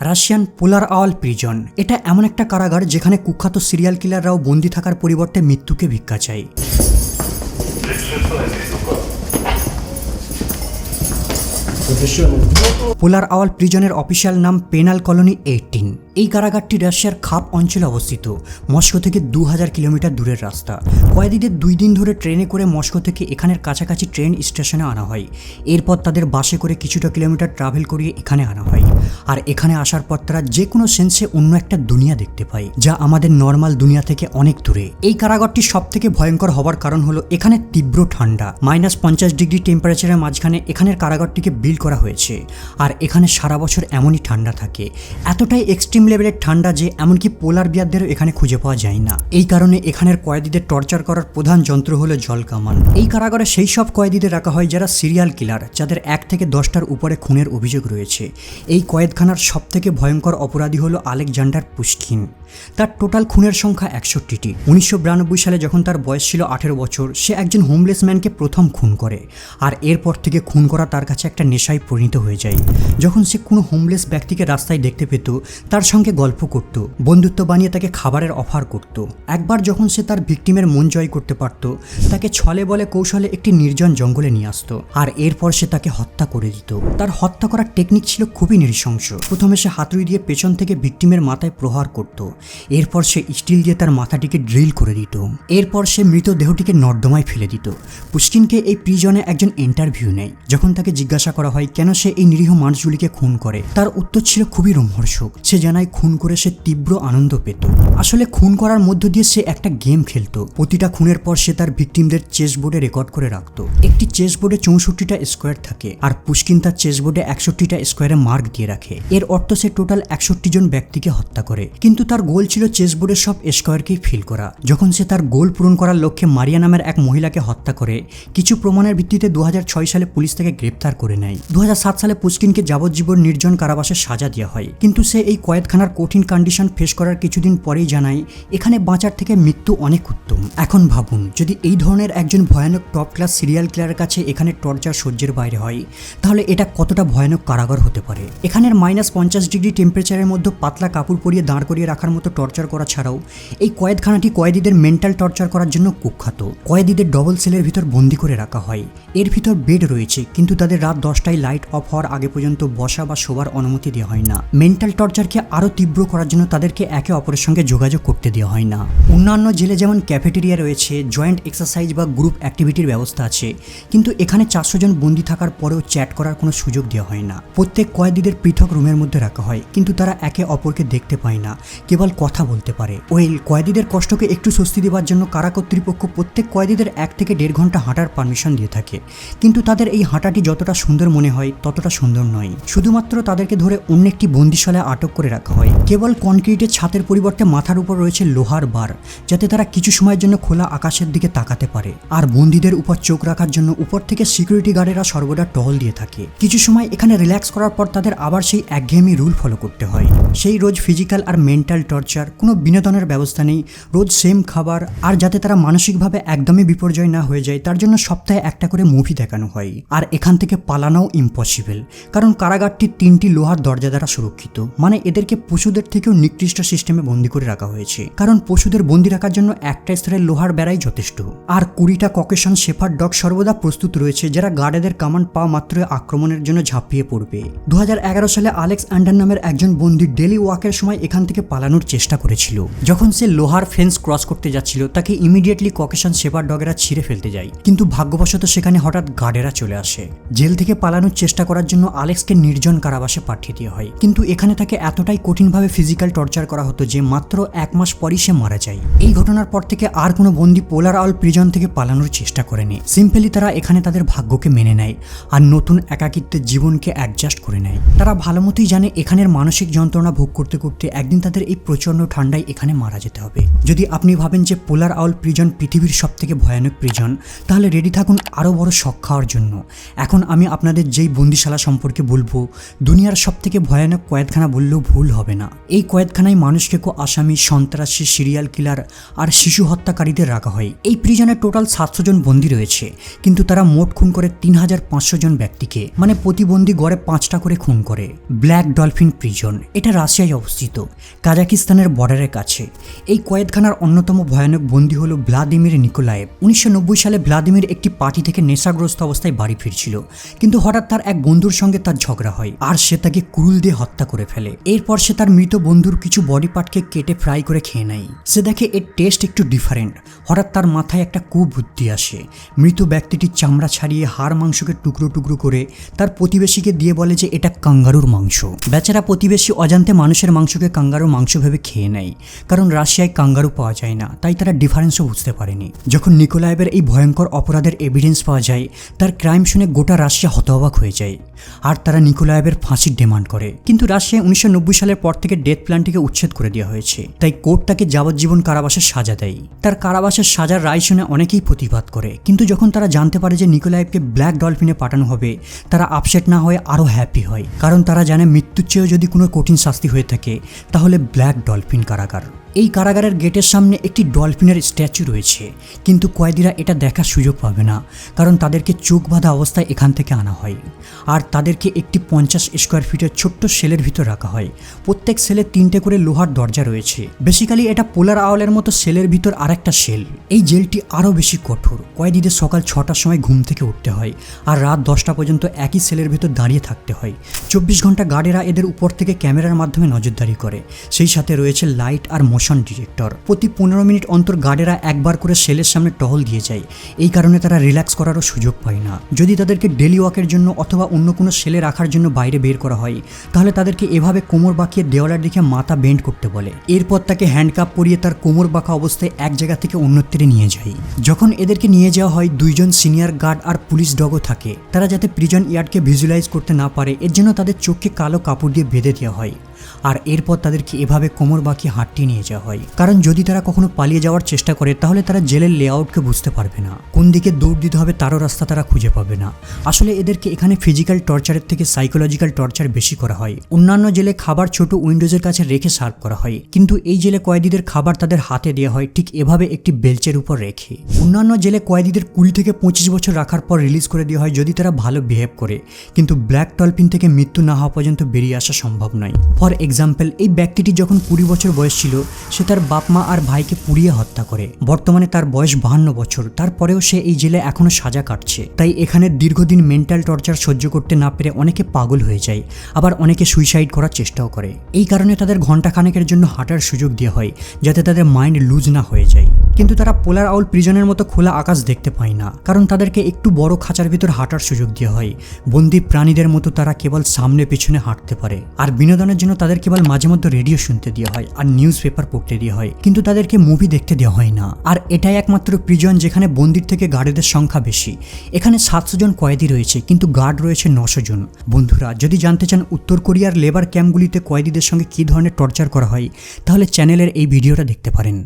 Russian পোলার আওয়াল prison. এটা এমন একটা কারাগার যেখানে কুখ্যাত সিরিয়াল কিলাররাও বন্দি থাকার পরিবর্তে মৃত্যুকে ভিক্ষা চায়। পোলার আওয়াল প্রিজনের অফিসিয়াল নাম পেনাল কলোনি এইটিন। এই কারাগারটি রাশিয়ার খাপ অঞ্চলে অবস্থিত। মস্কো থেকে দু হাজার কিলোমিটার দূরের রাস্তা। কয়েদিদের দুই দিন ধরে ট্রেনে করে মস্কো থেকে এখানের কাছাকাছি ট্রেন স্টেশনে আনা হয়। এরপর তাদের বাসে করে কিছুটা কিলোমিটার ট্রাভেল করিয়ে এখানে আনা হয়। আর এখানে আসার পর তারা যে কোনো সেন্সে অন্য একটা দুনিয়া দেখতে পায়, যা আমাদের নর্মাল দুনিয়া থেকে অনেক দূরে। এই কারাগারটি সব থেকে ভয়ঙ্কর হওয়ার কারণ হলো এখানে তীব্র ঠান্ডা। মাইনাস পঞ্চাশ ডিগ্রি টেম্পারেচারের মাঝখানে এখানের কারাগারটিকে বিল করা হয়েছে। আর এখানে সারা বছর এমনই ঠান্ডা থাকে। এতটাই এক্সট্রিম লেভেলের ঠান্ডা যে এমনকি পোলার বিয়ারদেরও এখানে খুঁজে পাওয়া যায় না। এই কারণে এখানের কয়েদিদের টর্চার করার প্রধান যন্ত্র হলো জল কামান। এই কারাগারে সেই সব কয়েদিদের রাখা হয় যারা সিরিয়াল কিলার, যাদের এক থেকে দশটার উপরে খুনের অভিযোগ রয়েছে। এই কয়েদখানার সব থেকে ভয়ঙ্কর অপরাধী হলো আলেকজান্ডার পুষ্কিন তার টোটাল খুনের সংখ্যা একষট্টিটি। উনিশশো বিরানব্বই সালে যখন তার বয়স ছিল আঠেরো বছর, সে একজন হোমলেস ম্যানকে প্রথম খুন করে। আর এরপর থেকে খুন করা তার কাছে একটা নেশায় পরিণত হয়ে যায়। যখন সে কোনো হোমলেস ব্যক্তিকে রাস্তায় দেখতে পেত, তার সঙ্গে গল্প করত, বন্ধুত্ব বানিয়ে তাকে খাবারের অফার করত। একবার যখন সে তার ভিকটিমের মন জয় করতে পারত, তাকে ছলে বলে কৌশলে একটি নির্জন জঙ্গলে নিয়ে আসতো আর এরপর সে তাকে হত্যা করে দিত। তার হত্যা করার টেকনিক ছিল খুবই নৃশংস। প্রথমে সে হাতুড়ি দিয়ে পেছন থেকে ভিকটিমের মাথায় প্রহার করত। এরপর সে স্টিল দিয়ে তার মাথাটিকে ড্রিল করে দিত। এরপর সে মৃতদেহটিকে নর্দমায় ফেলে দিত। পুষ্কিনকে এই প্রিজনে একজন ইন্টারভিউ নেয়, যখন তাকে জিজ্ঞাসা করা হয়, কেন সে এই নিরীহ মানুষগুলিকে খুন করে? তার উত্তর ছিল, খুবই রোমহর্ষক। সে জানায় খুন করে সে তীব্র আনন্দ পেত। আসলে খুন করার মধ্য দিয়ে সে একটা গেম খেলতো। প্রতিটা খুনের পর সে তার ভিকটিমদের চেস বোর্ডে রেকর্ড করে রাখতো। একটি চেস বোর্ডে চৌষট্টিটা স্কোয়ার থাকে আর পুষ্কিন তার চেস বোর্ডে একষট্টিটা স্কোয়ারে মার্ক দিয়ে রাখে। এর অর্থ সে টোটাল একষট্টি জন ব্যক্তিকে হত্যা করে। কিন্তু তার গোল ছিল চেস বোর্ডের সব স্কোয়ারকেই ফিল করা। যখন সে তার গোল পূরণ করার লক্ষ্যে মারিয়া নামের এক মহিলাকে হত্যা করে, কিছু প্রমাণের ভিত্তিতে দু হাজার ছয় সালে পুলিশ তাকে গ্রেপ্তার করে নেয়। দু হাজার সাত সালে পুষ্কিনকে যাবজ্জীবন নির্জন কারাবাসে সাজা দেওয়া হয়। কিন্তু সে এই কয়েদখানার কঠিন কন্ডিশন ফেস করার কিছুদিন পরেই জানায় এখানে বাঁচার থেকে মৃত্যু অনেক উত্তম। এখন ভাবুন, যদি এই ধরনের একজন ভয়ানক টপ ক্লাস সিরিয়াল কিলারের কাছে এখানে টর্চার সহ্যের বাইরে হয়, তাহলে এটা কতটা ভয়ানক কারাগার হতে পারে? এখানের মাইনাস পঞ্চাশ ডিগ্রি টেম্পারেচারের মধ্যে পাতলা কাপড় পরিয়ে দাঁড় করিয়ে রাখার মতো টর্চার করা ছাড়াও, এই কয়েদখানাটি কয়েদিদের মেন্টাল টর্চার করার জন্য কুখ্যাত। কয়েদিদের ডবল সেলের ভিতর বন্দি করে রাখা হয়। এর ভিতর বেড রয়েছে, কিন্তু তাদের রাত দশটায় লাইট অফ হওয়ার আগে পর্যন্ত বসা বা শোবার অনুমতি দেওয়া হয় না। মেন্টাল টর্চারকে আরও তীব্র করার জন্য তাদেরকে একে অপরের সঙ্গে যোগাযোগ করতে দেওয়া হয় না। অন্যান্য জেলে যেমন ক্যাফেটেরিয়া রয়েছে জয়েন্ট এক্সারসাইজ বা গ্রুপ অ্যাক্টিভিটির ব্যবস্থা আছে, কিন্তু এখানে চারশো জন বন্দি থাকার পরেও চ্যাট করার কোনো সুযোগ দেওয়া হয় না। প্রত্যেক কয়েদিদের পৃথক রুমের মধ্যে রাখা হয়, কিন্তু তারা একে অপরকে দেখতে পায় না, কেবল কথা বলতে পারে। ওয়েল, কয়েদিদের কষ্টকে একটু স্বস্তি দেওয়ার জন্য কারা কর্তৃপক্ষ প্রত্যেক কয়েদিদের এক থেকে দেড় ঘণ্টা হাঁটার পারমিশন দিয়ে থাকে। কিন্তু তাদের এই হাঁটাটি যতটা সুন্দর মনে হয়, ততটা সুন্দর নয়। শুধুমাত্র তাদেরকে ধরে অন্য একটি বন্দিশালায় আটক করে রাখা হয়। কেবল কনক্রিটের ছাতের পরিবর্তে মাথার উপর রয়েছে লোহার বার, যাতে তারা কিছু সময়ের জন্য খোলা আকাশের দিকে তাকাতে পারে। আর বন্দীদের উপর চোখ রাখার জন্য উপর থেকে সিকিউরিটি গার্ডেরা সর্বদা টহল দিয়ে থাকে। কিছু সময় এখানে রিল্যাক্স করার পর তাদের আবার সেই একঘেয়েমি রুল ফলো করতে হয়। সেই রোজ ফিজিক্যাল আর মেন্টাল টর্চার কোনো বিনোদনের ব্যবস্থা নেই। রোজ সেম খাবার, আর যাতে তারা মানসিকভাবে একদমই বিপর্যয় না হয়ে যায়, তার জন্য সপ্তাহে একটা করে মুভি দেখানো হয়। আর এখান থেকে পালানোও ইম্পসিবল কারণ কারাগারটি তিনটি লোহার দরজা দ্বারা সুরক্ষিত। মানে এদেরকে পশুদের থেকেও নিকৃষ্ট সিস্টেমে বন্দি করে রাখা হয়েছে। কারণ পশুদের বন্দি রাখার জন্য একটা স্তরের লোহার বেড়াই যথেষ্ট। আর কুড়িটা ককেশন শেফার ডগ সর্বদা প্রস্তুত রয়েছে যারা গার্ডেদের কামান্ড পাওয়া মাত্র আক্রমণের জন্য ঝাঁপিয়ে পড়বে। দুহাজার এগারো সালে আলেক্স অ্যান্ডার নামের একজন বন্দি ডেলি ওয়াকের সময় এখান থেকে পালানোর চেষ্টা করেছিল। যখন সে লোহার ফেন্স ক্রস করতে যাচ্ছিল, তাকে ইমিডিয়েটলি ককেশন শেফার ডগেরা ছিঁড়ে ফেলতে যায়। কিন্তু ভাগ্যবশত সেখানে হঠাৎ গার্ডেরা চলে আসে। জেল থেকে পালানোর চেষ্টা করার জন্য আলেক্সকে নির্জন কারাবাসে পাঠিয়ে দেওয়া হয়। কিন্তু এখানে তাকে এতটাই কঠিনভাবে ফিজিক্যাল টর্চার করা হতো যে মাত্র এক মাস পরই সে মারা যায়। এই ঘটনার পর থেকে আর কোনো বন্দি পোলার আল প্রিজন থেকে পালানোর চেষ্টা করেনি। সিম্পলি তারা এখানে তাদের ভাগ্যকে মেনে নেয় আর নতুন একাকিত্বের জীবনকে অ্যাডজাস্ট করে নেয়। তারা ভালো মতোই জানে এখানের মানসিক যন্ত্রণা ভোগ করতে করতে একদিন তাদের এই প্রচণ্ড ঠান্ডায় এখানে মারা যেতে হবে। যদি আপনি ভাবেন যে পোলার আউল প্রিজন পৃথিবীর সব থেকে ভয়ানক প্রিজন তাহলে রেডি থাকুন আরও বড় শখ খাওয়ার জন্য। এখন আমি আপনাদের যেই বন্দিশালা সম্পর্কে বলব, দুনিয়ার সব থেকে ভয়ানক কয়েদখানা বললেও ভুল হবে না। এই কয়েদখানায় মানুষকে কো আসামি, সন্ত্রাসী সিরিয়াল কিলার আর শিশু হত্যাকারীদের রাখা হয়। এই প্রিজনে টোটাল সাতশো জন বন্দী রয়েছে। কিন্তু তারা মোট খুন করে তিন হাজার পাঁচশো জন ব্যক্তিকে। মানে প্রতিবন্ধী গড়ে পাঁচটা করে খুন করে। ব্ল্যাক ডলফিন প্রিজন এটা রাশিয়ায় অবস্থিত। কাজাকিস্তানের বর্ডারের কাছে। এই কয়েদখানার অন্যতম ভয়ানক বন্দী হল ভ্লাদিমির নিকোলায়েভ উনিশশো সালে ভ্লাদিমির একটি পার্টি থেকে নেশাগ্রস্ত অবস্থায় বাড়ি ফিরছিল। কিন্তু হঠাৎ তার এক বন্ধুর সঙ্গে তার ঝগড়া হয়। আর সে তাকে কুরুল দিয়ে হত্যা করে ফেলে। এরপর সে তার মৃত বন্ধুর কিছু বডি পার্টকে কেটে ফ্রাই করে খেয়ে নেয়। সে দেখে এর টেস্ট একটু ডিফারেন্ট হঠাৎ তার মাথায় একটা কুবুদ্ধি আসে। মৃত ব্যক্তিটির চামড়া ছাড়িয়ে হাড় মাংসকে টুকরো টুকরো করে তার প্রতিবেশীকে দিয়ে বলে যে এটা কাঙ্গারুর মাংস। বেচারা প্রতিবেশী অজান্তে মানুষের মাংসকে কাঙ্গারুর মাংস ভেবে খেয়ে নেয়। কারণ রাশিয়ায় কাঙ্গারু পাওয়া যায় না, তাই তারা ডিফারেন্সও বুঝতে পারেনি। যখন নিকোলায়েবের এই ভয়ঙ্কর অপরাধের এভিডেন্স পাওয়া যায়, তার ক্রাইম শুনে গোটা রাশিয়া হতবাক হয়ে যায়। আর তারা নিকোলায়েবের ফাঁসির ডিমান্ড করে। কিন্তু রাশিয়ায় উনিশশো নব্বই সালের পর থেকে ডেথ প্ল্যানটিকে উচ্ছেদ করে দেওয়া হয়েছে। তাই কোর্ট তাকে যাবজ্জীবন কারাবাসের সাজা দেয়। তার কারাবাসের সাজার রায় শুনে অনেকেই প্রতিবাদ করে। কিন্তু যখন তারা জানতে পারে যে নিকোলাইফকে ব্ল্যাক ডলফিনে পাঠানো হবে, তারা আপসেট না হয়ে আরও হ্যাপি হয়। কারণ তারা জানে মৃত্যুর চেয়েও যদি কোনো কঠিন শাস্তি হয়ে থাকে, তাহলে ব্ল্যাক ডলফিন কারাগার। এই কারাগারের গেটের সামনে একটি ডলফিনের স্ট্যাচু রয়েছে। কিন্তু কয়েদিরা এটা দেখার সুযোগ পাবে না, কারণ তাদেরকে চোখ বাঁধা অবস্থায় এখান থেকে আনা হয়। আর তাদেরকে একটি পঞ্চাশ স্কোয়ার ফিটের ছোট্ট সেলের ভিতর রাখা হয়। প্রত্যেক সেলে তিনটে করে লোহার দরজা রয়েছে। বেসিক্যালি এটা পোলার আওয়ালের মতো সেলের ভিতর আরেকটা সেল এই জেলটি আরও বেশি কঠোর। কয়েদিদের সকাল ছটার সময় ঘুম থেকে উঠতে হয়, আর রাত দশটা পর্যন্ত একই সেলের ভিতর দাঁড়িয়ে থাকতে হয়। চব্বিশ ঘণ্টা গার্ডেরা এদের উপর থেকে ক্যামেরার মাধ্যমে নজরদারি করে। সেই সাথে রয়েছে লাইট আর মোশন ডিরেক্টর প্রতি পনেরো মিনিট অন্তর গার্ডেরা একবার করে সেলের সামনে টহল দিয়ে যায়। এই কারণে তারা রিল্যাক্স করারও সুযোগ পায় না। যদি তাদেরকে ডেলি ওয়াকের জন্য অথবা অন্য কোনো সেলে রাখার জন্য বাইরে বের করা হয়, তাহলে তাদেরকে এভাবে কোমর বাঁকিয়ে দেওয়ালের দিকে মাথা বেন্ড করতে বলে। এরপর তাকে হ্যান্ডকাপ পরিয়ে তার কোমর বাঁকা অবস্থায় এক জায়গা থেকে অন্যত্রে নিয়ে যায়। যখন এদেরকে নিয়ে যাওয়া হয়, দুইজন সিনিয়র গার্ড আর পুলিশ ডগও থাকে। তারা যাতে প্রিজন ইয়ার্ডকে ভিজুয়ালাইজ করতে না পারে, এর জন্য তাদের চোখকে কালো কাপড় দিয়ে বেঁধে দেওয়া হয়। আর এরপর তাদেরকে এভাবে কোমর বাঁকিয়ে হাঁটিয়ে নিয়ে যাওয়া হয়। কারণ যদি তারা কখনো পালিয়ে যাওয়ার চেষ্টা করে, তাহলে তারা জেলের লেআউটকে বুঝতে পারবে না। কোন দিকে দৌড় দিতে হবে তারও রাস্তা তারা খুঁজে পাবে না। আসলে এদেরকে এখানে ফিজিক্যাল টর্চারের থেকে সাইকোলজিক্যাল টর্চার বেশি করা হয়। অন্যান্য জেলে খাবার ছোট উইন্ডোজের কাছে রেখে সার্ভ করা হয়। কিন্তু এই জেলে কয়েদিদের খাবার তাদের হাতে দেওয়া হয় ঠিক এভাবে একটি বেলচের উপর রেখে। অন্যান্য জেলে কয়েদিদের কুড়ি থেকে পঁচিশ বছর রাখার পর রিলিজ করে দেওয়া হয় যদি তারা ভালো বিহেভ করে। কিন্তু ব্ল্যাক টলফিন থেকে মৃত্যু না হওয়া পর্যন্ত বেরিয়ে আসা সম্ভব নয়। ফর এক্সাম্পল এই ব্যক্তিটি যখন কুড়ি বছর বয়স ছিল, সে তার বাপ মা আর ভাইকে পুড়িয়ে হত্যা করে। বর্তমানে তার বয়স বাহান্ন বছর। তারপরেও সে এই জেলে এখনও সাজা কাটছে। তাই এখানে দীর্ঘদিন মেন্টাল টর্চার সহ্য করতে না পেরে অনেকে পাগল হয়ে যায়। আবার অনেকে সুইসাইড করার চেষ্টাও করে। এই কারণে তাদের ঘণ্টাখানেকের জন্য হাঁটার সুযোগ দেওয়া হয়, যাতে তাদের মাইন্ড লুজ না হয়ে যায়। কিন্তু তারা পোলার আউল প্রিজনের মতো খোলা আকাশ দেখতে পায় না, কারণ তাদেরকে একটু বড় খাঁচার ভিতর হাঁটার সুযোগ দেওয়া হয়। বন্দি প্রাণীদের মতো তারা কেবল সামনে পেছনে হাঁটতে পারে। আর বিনোদনের জন্য তাদের কেবল মাঝে মধ্যে রেডিও শুনতে দেওয়া হয় আর নিউজ পেপার পড়তে দেওয়া হয়। কিন্তু তাদেরকে মুভি দেখতে দেওয়া হয় না। আর এটাই একমাত্র প্রিজন যেখানে বন্দির থেকে গার্ডেদের সংখ্যা বেশি। এখানে সাতশো জন কয়েদি রয়েছে, কিন্তু গার্ড রয়েছে নশো জন। বন্ধুরা, যদি জানতে চান উত্তর কোরিয়ার লেবার ক্যাম্পগুলিতে কয়েদিদের সঙ্গে কী ধরনের টর্চার করা হয়, তাহলে চ্যানেলের এই ভিডিওটা দেখতে পারেন।